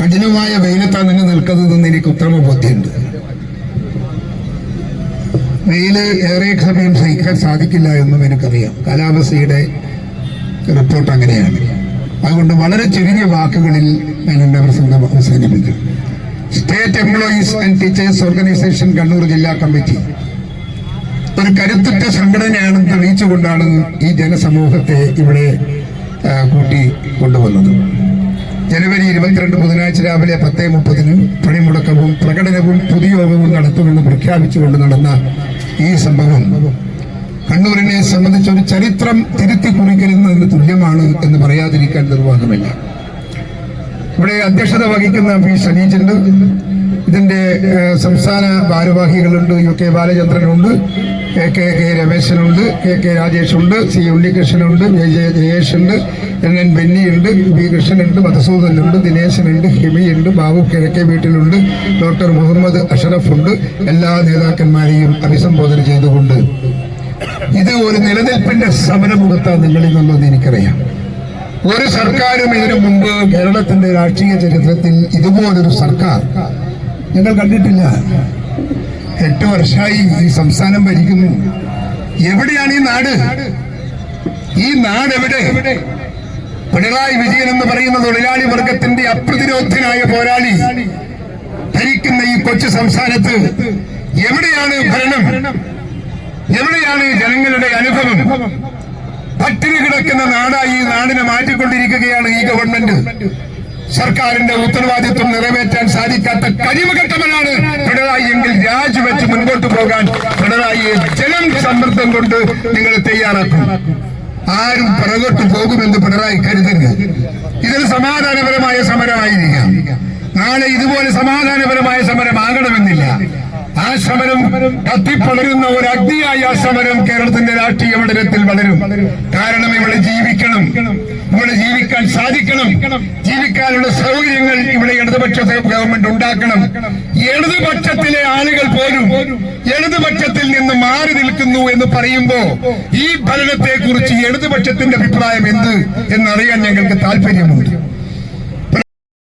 കഠിനമായ വെയിലത്താ നിന്ന് നിൽക്കുന്നതെന്ന് എനിക്ക് ഉത്തമ ബോധ്യമുണ്ട്. വെയിൽ ഏറെ സമയം സഹിക്കാൻ സാധിക്കില്ല എന്നും എനിക്കറിയാം. കാലാവസ്ഥയുടെ റിപ്പോർട്ട് അങ്ങനെയാണ്. അതുകൊണ്ട് വളരെ ചുരുങ്ങിയ വാക്കുകളിൽ ഞാൻ എന്റെ പ്രസംഗം അവസാനിപ്പിക്കും. State employees and teachers organisation Kannur ജില്ലാ കമ്മിറ്റി ഒരു കരുത്തുറ്റ സംഘടനയാണെന്ന് തെളിയിച്ചുകൊണ്ടാണ് ഈ ജനസമൂഹത്തെ ഇവിടെ കൂട്ടി കൊണ്ടുവന്നത്. ജനുവരി ഇരുപത്തിരണ്ട് ബുധനാഴ്ച രാവിലെ പത്ത് മുപ്പതിന് പണിമുടക്കവും പ്രകടനവും പൊതുയോഗവും നടത്തുമെന്ന് പ്രഖ്യാപിച്ചുകൊണ്ട് നടന്ന ഈ സംഭവം കണ്ണൂരിനെ സംബന്ധിച്ച് ഒരു ചരിത്രം തിരുത്തി കുറിക്കുന്നതിന് തുല്യമാണ് എന്ന് പറയാതിരിക്കാൻ നിർവാഹമില്ല. ഇവിടെ അധ്യക്ഷത വഹിക്കുന്ന പി ഷനീജുണ്ട് ഇതിന്റെ സംസ്ഥാന ഭാരവാഹികളുണ്ട്. യു കെ ബാലചന്ദ്രനുണ്ട്. കെ കെ കെ രമേശനുണ്ട്. കെ കെ രാജേഷുണ്ട്. സി ഉണ്ണികൃഷ്ണനുണ്ട്. ജെ ജയേഷുണ്ട്. എൻ എൻ ബെന്നിയുണ്ട്. വി കൃഷ്ണനുണ്ട്. മധുസൂദനുണ്ട്. ദിനേശനുണ്ട്. ഹിമിയുണ്ട്. ബാബു കിഴക്കെ വീട്ടിലുണ്ട്. ഡോക്ടർ മുഹമ്മദ് അഷറഫുണ്ട്. എല്ലാ നേതാക്കന്മാരെയും അഭിസംബോധന ചെയ്തുകൊണ്ട് ഇത് ഒരു നിലനിൽപ്പിന്റെ സമരമുഖത്താണ് നിങ്ങളിൽ നിന്നെന്ന് എനിക്കറിയാം. ഒരു സർക്കാരും ഇതിനു മുമ്പ് കേരളത്തിന്റെ രാഷ്ട്രീയ ചരിത്രത്തിൽ ഇതുപോലൊരു സർക്കാർ ഞങ്ങൾ കണ്ടിട്ടില്ല. എട്ട് വർഷമായി ഈ സംസ്ഥാനം ഭരിക്കുന്നു. എവിടെയാണ് ഈ നാട്? ഈ നാട് എവിടെ? പിണറായി വിജയൻ എന്ന് പറയുന്ന തൊഴിലാളി വർഗത്തിന്റെ അപ്രതിരോധനായ പോരാളി ഭരിക്കുന്ന ഈ കൊച്ചു സംസ്ഥാനത്ത് എവിടെയാണ് ഭരണം? എവിടെയാണ് ജനങ്ങളുടെ അനുഭവം? പട്ടിണി കിടക്കുന്ന നാടായി ഈ നാടിനെ മാറ്റിക്കൊണ്ടിരിക്കുകയാണ് ഈ ഗവൺമെന്റ് സർക്കാരിന്റെ ഉത്തരവാദിത്വം നിറവേറ്റാൻ സാധിക്കാത്ത കഴിവുകെട്ടവനാണ് പിണറായി എങ്കിൽ രാജിവെച്ച് മുൻപോട്ട് പോകാൻ പിണറായിയെ ജനം സമ്മർദ്ദം കൊണ്ട് നിങ്ങൾ തയ്യാറാക്കും. ആരും പിറകോട്ട് പോകുമെന്ന് പിണറായി കരുതരുത്. ഇതൊരു സമാധാനപരമായ സമരമായിരിക്കാം. നാളെ ഇതുപോലെ സമാധാനപരമായ സമരമാകണമെന്നില്ല. ആ സമരം കത്തിപ്പളരുന്ന ഒരു അഗ്നിയായി ആ സമരം കേരളത്തിന്റെ രാഷ്ട്രീയ മണ്ഡലത്തിൽ വളരും. കാരണം ഇവിടെ ജീവിക്കണം. ഇവിടെ ജീവിക്കാൻ സാധിക്കണം. ജീവിക്കാനുള്ള സൗകര്യങ്ങൾ ഇവിടെ ഇടതുപക്ഷ ഗവൺമെന്റ് ഉണ്ടാക്കണം. ഇടതുപക്ഷത്തിലെ ആളുകൾ പോലും ഇടതുപക്ഷത്തിൽ നിന്ന് മാറി നിൽക്കുന്നു എന്ന് പറയുമ്പോ ഈ ഭരണത്തെ കുറിച്ച് ഇടതുപക്ഷത്തിന്റെ അഭിപ്രായം എന്ത് എന്നറിയാൻ ഞങ്ങൾക്ക് താല്പര്യമുണ്ട്.